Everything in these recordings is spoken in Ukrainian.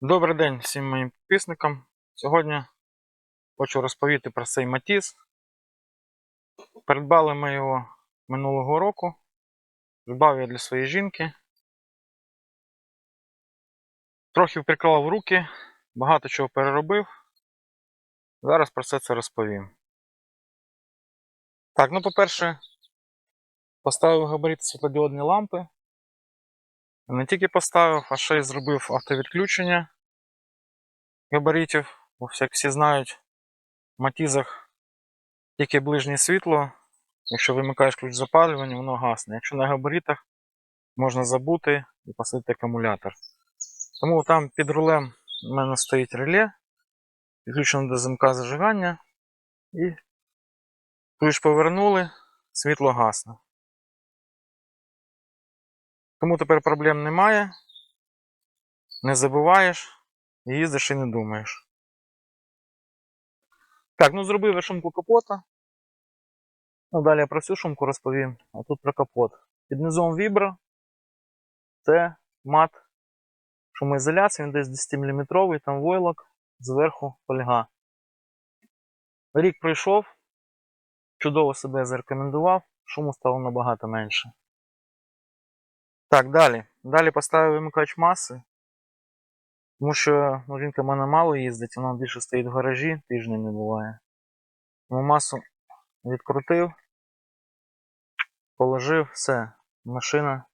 Добрий день всім моїм підписникам. Сьогодні хочу розповісти про цей Матіс. Придбали ми його минулого року. Придбав я для своєї жінки. Трохи приклав руки, багато чого переробив. Зараз про все це розповім. Так, ну по-перше, поставив габарити світлодіодні лампи. Не тільки поставив, а ще й зробив автовідключення габаритів. Бо всяк всі знають, в матізах тільки ближнє світло. Якщо вимикаєш ключ запалювання, воно гасне. Якщо на габаритах можна забути і посадити акумулятор. Тому там під рулем у мене стоїть реле, підключено до замка зажигання і ключ повернули, світло гасне. Тому тепер проблем немає. Не забуваєш, і їздиш і не думаєш. Так, ну зробив я шумку капота. Ну, далі я про цю шумку розповім, а тут про капот. Під низом вібра це мат шумоізоляції, він десь 10 мм, там войлок, зверху фольга. Рік пройшов, чудово себе зарекомендував, шуму стало набагато менше. Так, далі. Далі поставив вимикач маси. Тому що ну, жінка в мене мало їздить, вона більше стоїть в гаражі, тижня не буває. Тому масу відкрутив, положив, все. Машина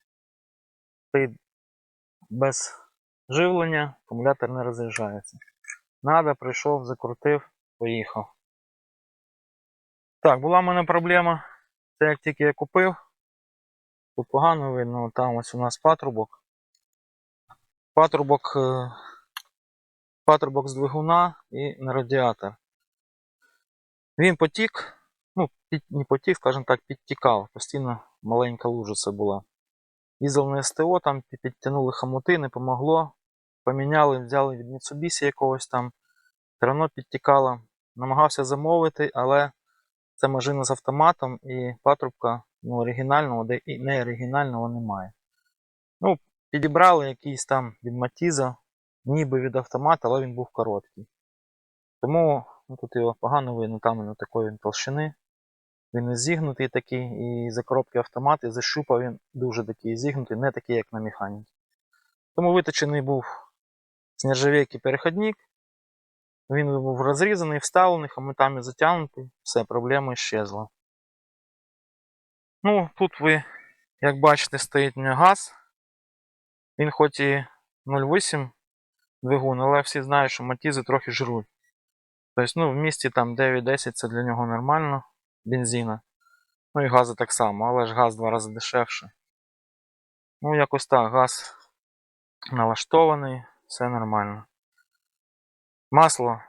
стоїть без живлення, акумулятор не розряджається. Надо, прийшов, закрутив, поїхав. Так, була в мене проблема. Це як тільки я купив. Погано видно, там ось у нас патрубок. Патрубок, е, патрубок з двигуна і на радіатор. Він потік, ну, під, не потік, скажімо так, підтікав. Постійно маленька лужа це була. Їздив на СТО, там підтягнули хомути, не помогло. Поміняли, взяли від Mitsubishi якогось там. Все одно підтікало. Намагався замовити, але це машина з автоматом і патрубка ну, оригінального, де і не оригінального немає. Ну, підібрали якийсь там від Матіза, ніби від автомата, але він був короткий. Тому ну, тут його погано видно, там він такої він толщини. Він не зігнутий такий, і за коробки автомат, і за щупа він дуже такий зігнутий, не такий, як на механіці. Тому виточений був з переходник. Він був розрізаний, вставлений, хомутами затягнутий, все, проблема щезла. Ну, тут ви, як бачите, стоїть у мене газ. Він хоч і 0,8 двигун, але всі знають, що матізи трохи жруть. Тобто, ну, в місті там 9-10 це для нього нормально, бензина. Ну і газу так само, але ж газ два рази дешевше. Ну, якось так, газ налаштований, все нормально. Масло.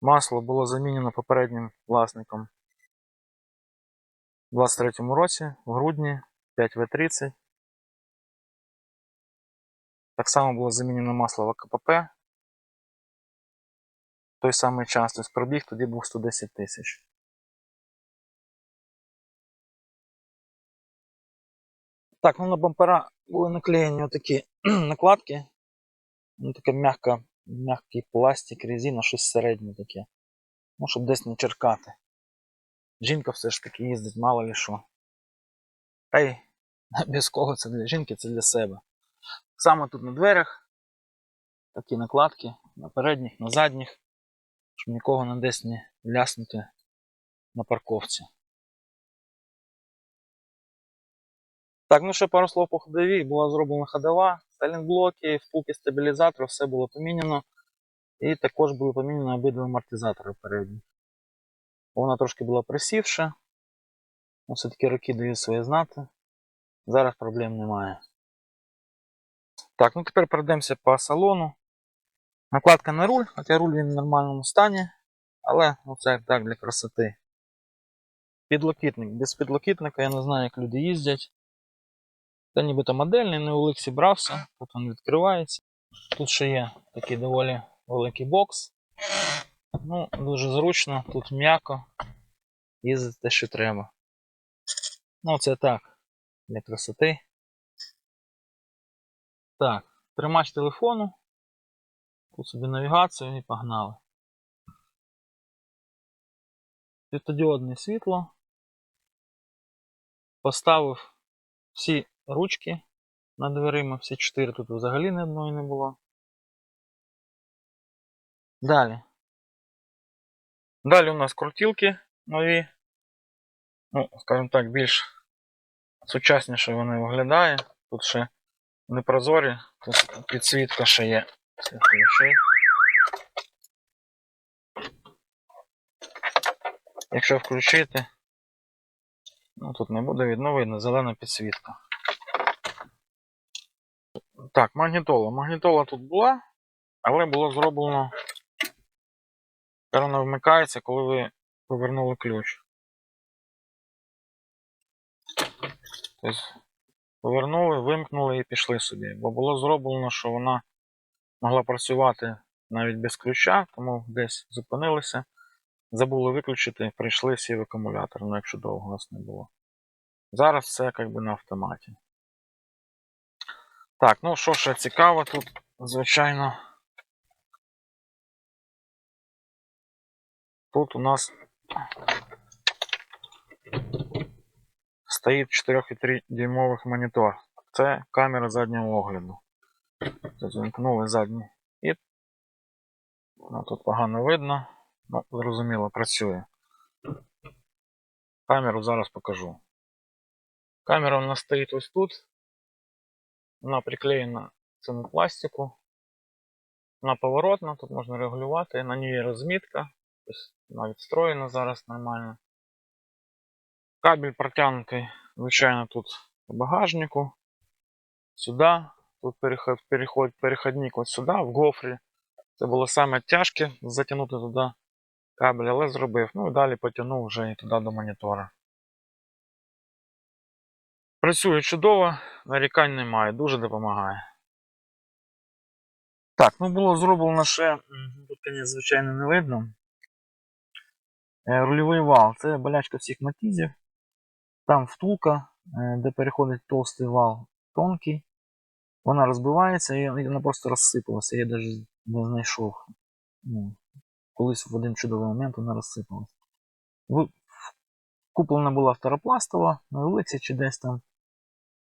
Масло було замінено попереднім власником у 23-му році, в грудні 5В30. Так само було замінено масло в АКПП. Той самий час, тобто пробіг тоді був 110 тисяч. Так, ну на бампера були наклеєні отакі накладки. Ну, таке м'який пластик, резина, щось середнє таке. Ну, щоб десь не черкати. Жінка все ж таки їздить, мало ли що. Та й без кого це для жінки, це для себе. Саме тут на дверях такі накладки на передніх, на задніх, щоб нікого не десь не ляснути на парковці. Так, ну ще пару слов по ходовій. Була зроблена ходова, сталінблоки, впуки стабілізатору, все було поміняно. І також були поміняні обидва амортизатори передні. Вона трошки була присівша. Ну, все-таки роки дають своє знати. Зараз проблем немає. Так, ну тепер пройдемося по салону. Накладка на руль, хоча руль він в нормальному стані, але ну, це так для красоти. Підлокітник. Без підлокітника я не знаю, як люди їздять. Це нібито модельний, не у Лексі брався, тут він відкривається. Тут ще є такий доволі великий бокс. Ну, дуже зручно, тут м'яко. Їздити те, що треба. Ну, це так, для красоти. Так, тримач телефону. Тут собі навігацію і погнали. Світодіодне світло. Поставив всі ручки над дверима, всі чотири тут взагалі ні одної не було. Далі. Далі у нас крутілки нові. Ну, скажімо так, більш сучасніше вони виглядає. Тут ще не прозорі, тут підсвітка ще є. Якщо включити, ну тут не буде видно, зелена підсвітка. Так, магнітола. Магнітола тут була, але було зроблено. Тепер вмикається, коли ви повернули ключ. Тобто повернули, вимкнули і пішли собі. Бо було зроблено, що вона могла працювати навіть без ключа, тому десь зупинилися. Забули виключити, прийшли сів акумулятор, ну якщо довго нас не було. Зараз все якби на автоматі. Так, ну що ще цікаво тут, звичайно. Тут у нас стоїть 4,3 дюймових монітор. Це камера заднього огляду. Замкнули задній. Ну, тут погано видно. Ну, зрозуміло, працює. Камеру зараз покажу. Камера у нас стоїть ось тут. Вона приклеєна цьому пластику. Вона поворотна, тут можна регулювати, на ній розмітка. Вона відстроєна зараз нормально. Кабель протягнутий, звичайно, тут в багажнику. Сюди. Тут переход, переход, переходник ось сюди, в гофрі. Це було саме тяжке затягнути туди кабель, але зробив. Ну і далі потягнув вже і туди до монітора. Працює чудово, нарікань немає, дуже допомагає. Так, ну було зроблено ще, тут, звичайно, не видно. Е, Рульовий вал. Це болячка всіх матізів. Там втулка, е, де переходить толстий вал, тонкий. Вона розбивається і вона просто розсипалася. Я навіть не знайшов. Ну, колись в один чудовий момент вона розсипалася. Куплена була второпластова на вулиці чи десь там.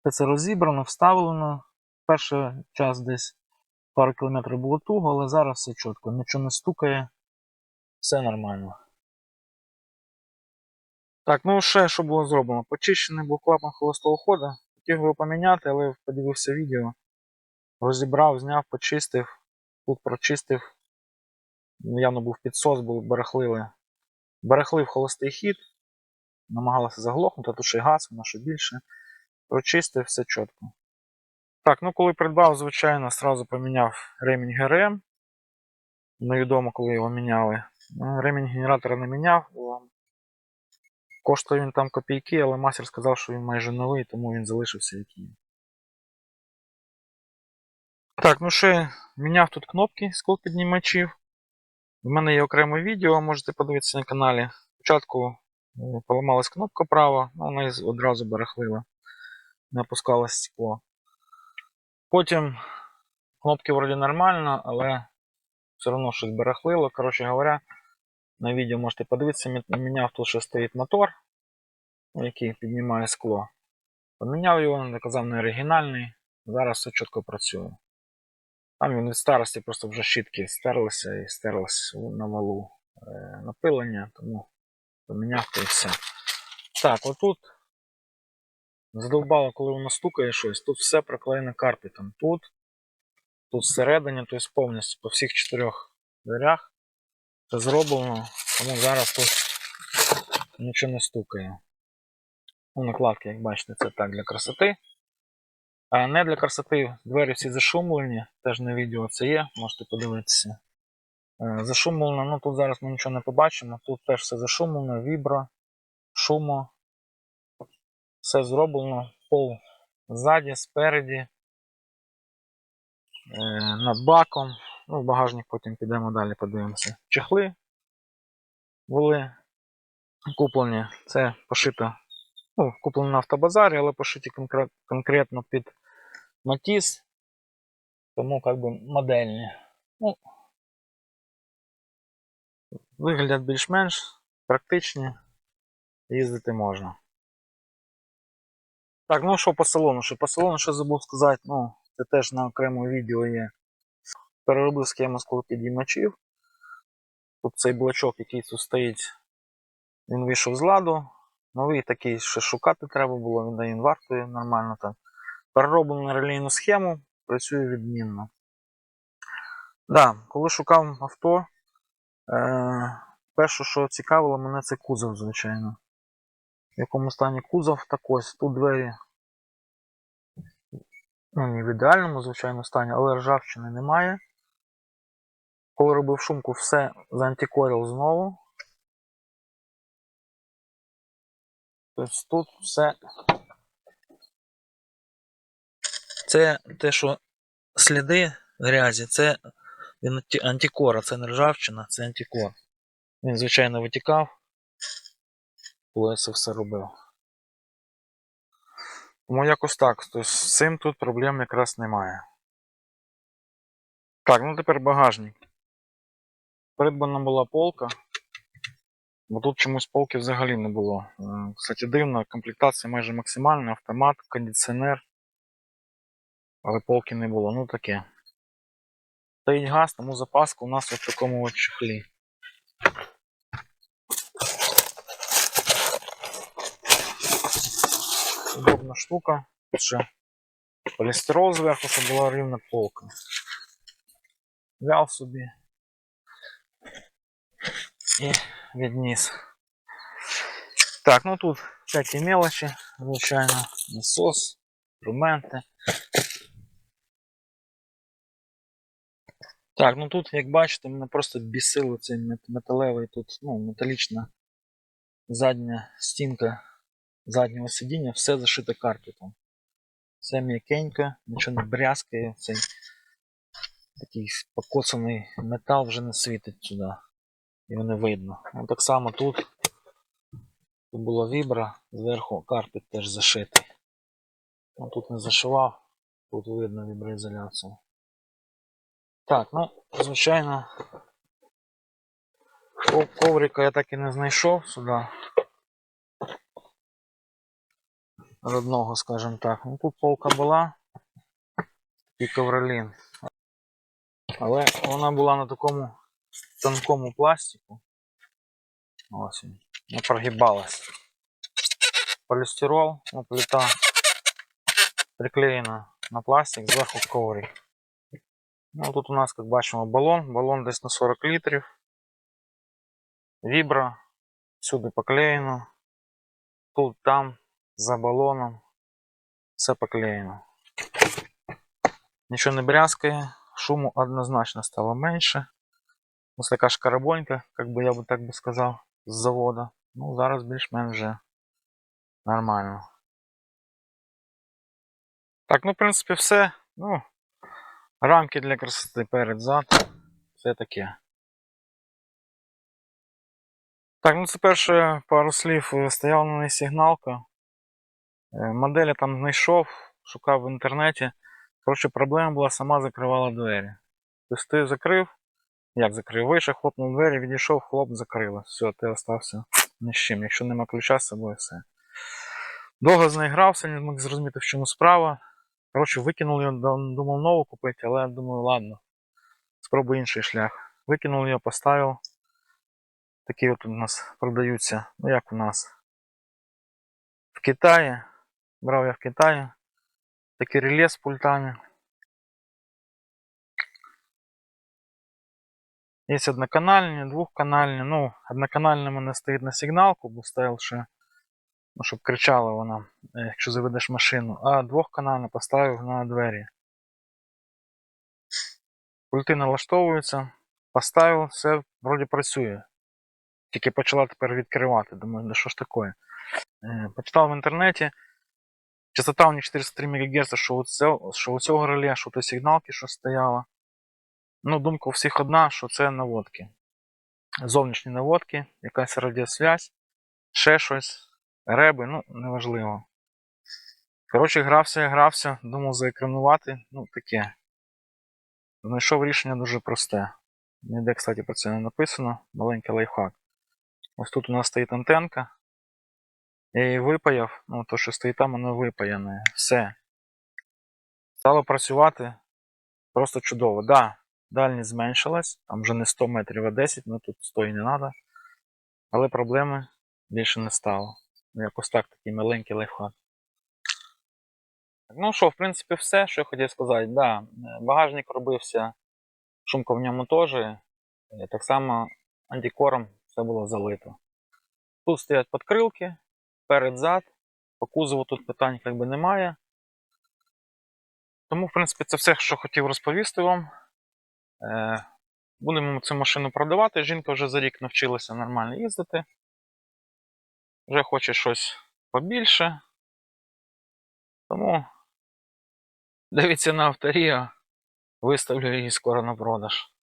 Все це розібрано, вставлено. Перший час десь пару кілометрів було туго, але зараз все чітко. Нічого не стукає. Все нормально. Так, ну ще що було зроблено? Почищений був клапан холостого ходу. Хотів його поміняти, але подивився відео. Розібрав, зняв, почистив. Тут прочистив. Явно був підсос, був барахлили. Барахлив холостий хід. Намагалися заглохнути, тут ще й газ, воно ще більше. Прочистив, все чітко. Так, ну коли придбав, звичайно, сразу поміняв ремінь ГРМ. Невідомо, коли його міняли. Ну, Ремінь генератора не міняв. Коштує він там копійки, але мастер сказав, що він майже новий, тому він залишився який. є. Так, ну ще міняв тут кнопки піднімачів. У мене є окреме відео, можете подивитися на каналі. Спочатку е, поламалась кнопка права, ну, вона одразу барахлила. Не опускалось стекло. Потім кнопки вроді нормально, але все одно щось барахлило. Коротше говоря, на відео можете подивитися, міняв тут ще стоїть мотор, який піднімає скло. Поміняв його, доказав не оригінальний. Зараз все чітко працює. Там він від старості просто вже щітки стерлися і стерлись на валу е, напилення, тому поміняв то і все. Так, отут задовбало, коли воно стукає щось, тут все проклеєно карпетом. Тут, тут всередині, тобто повністю по всіх чотирьох дверях це зроблено, тому зараз тут нічого не стукає. Ну, накладки, як бачите, це так для красоти. А не для красоти двері всі зашумлені, теж на відео це є, можете подивитися. Е, Зашумлено, ну тут зараз ми нічого не побачимо. Тут теж все зашумлено, вібро, шумо. Все зроблено, пол ззаді, спереді, е, над баком. Ну, в багажник потім підемо далі, подивимося. Чехли були куплені. Це пошито ну, куплено на автобазарі, але пошиті конкретно під Матіс. Тому как би модельні. Ну, Виглядять більш-менш практичні, їздити можна. Так, ну що по салону? Що по салону, що забув сказати, ну, це теж на окремому відео є. Переробив схему склопідіймачів. Тут цей блочок, який тут стоїть, він вийшов з ладу. Новий такий, що шукати треба було, він, да, він вартує нормально так. Перероблено на релейну схему, працює відмінно. Да, коли шукав авто, е, перше, що цікавило мене, це кузов, звичайно. В якому стані кузов, так ось тут двері. Ну, не в ідеальному, звичайно, стані, але ржавчини немає. Коли робив шумку, все заантикорив знову. Тобто тут все. Це те, що сліди грязі, це він антикора, це не ржавчина, це антикор. Він, звичайно, витікав, коли я це все робив. Тому якось так. Тобто з цим тут проблем якраз немає. Так, ну тепер багажник. Придбана була полка. Бо тут чомусь полки взагалі не було. Е, Кстати, дивно, комплектація майже максимальна, автомат, кондиціонер. Але полки не було, ну таке. Стоїть газ, тому запаска у нас в такому от чехлі. Удобна штука. Тут ще полістирол зверху, щоб була рівна полка. Взяв собі і відніс. Так, ну тут всякі мелочі, звичайно, насос, інструменти. Так, ну тут, як бачите, мене просто бісило цей металевий тут, ну, металічна задня стінка заднього сидіння, все зашите карпетом. Все м'якенько, нічого не брязкає, цей такий покоцаний метал вже не світить сюди. Його не видно. Ну, так само тут. Тут була вібра, зверху карпет теж зашитий. Ну, тут не зашивав, тут видно віброізоляцію. Так, ну, звичайно, ков- коврика я так і не знайшов сюди. Родного, скажімо так. Ну тут полка була і ковролін. Але вона була на такому тонкому пластику. Ось. Не прогибалась. Полістирол, ну, плита приклеєна на пластик, зверху коврик. Ну, тут у нас, як бачимо, балон. Балон десь на 40 літрів. Вібра. Всюди поклеєно. Тут, там, за балоном. Все поклеєно. Нічого не брязкає. Шуму однозначно стало менше. Ось така шкарабонька, як би я би так би сказав, з завода. Ну, зараз більш-менш вже нормально. Так, ну, в принципі, все. Ну, рамки для красоти перед зад. Все таке. Так, ну це перше пару слів е, стояла на неї сигналка. Е, там знайшов, шукав в інтернеті. Коротше, проблема була, сама закривала двері. Тобто ти закрив, як закрив, вийшов, хлопнув двері, відійшов, хлоп, закрила. Все, ти остався ні з чим. Якщо нема ключа з собою, все. Довго з не міг зрозуміти, в чому справа. Коротше, викинув його, думав нову купити, але думаю, ладно, спробую інший шлях. Викинув його, поставив. Такі от у нас продаються, ну як у нас. В Китаї. Брав я в Китаї. Такі реле з пультами. Є одноканальні, двохканальні. Ну, одноканальна в мене стоїть на сигналку, бо ставив ще, ну, щоб кричала вона, е, якщо заведеш машину. А двохканальну поставив на двері. Пульти налаштовуються. Поставив, все вроді працює. Тільки почала тепер відкривати. Думаю, да що ж таке? Е, Почитав в інтернеті. Частота у них 403 МГц, що у цього, реле, що у тої сигналки, що стояла. Ну, думка у всіх одна, що це наводки. Зовнішні наводки, якась радіосвязь, ще щось, реби, ну, неважливо. Коротше, грався, грався, думав заекранувати, ну таке. Знайшов рішення дуже просте. Ніде, кстати, про це не написано. Маленький лайфхак. Ось тут у нас стоїть антенка. Я її випаяв. Ну, то, що стоїть там, воно випаяне. Все. Стало працювати просто чудово. Да, дальність зменшилась, там вже не 100 метрів, а 10, ну тут 100 і не треба. Але проблеми більше не стало. Ну, Якось так, такий маленький лайфхак. Ну що, в принципі, все, що я хотів сказати. Да, багажник робився, шумка в ньому теж. е, Так само антикором все було залито. Тут стоять подкрилки, перед-зад. По кузову тут питань якби немає. Тому, в принципі, це все, що хотів розповісти вам. Е, Будемо цю машину продавати. Жінка вже за рік навчилася нормально їздити. Вже хоче щось побільше. Тому дивіться на авторію, виставлю її скоро на продаж.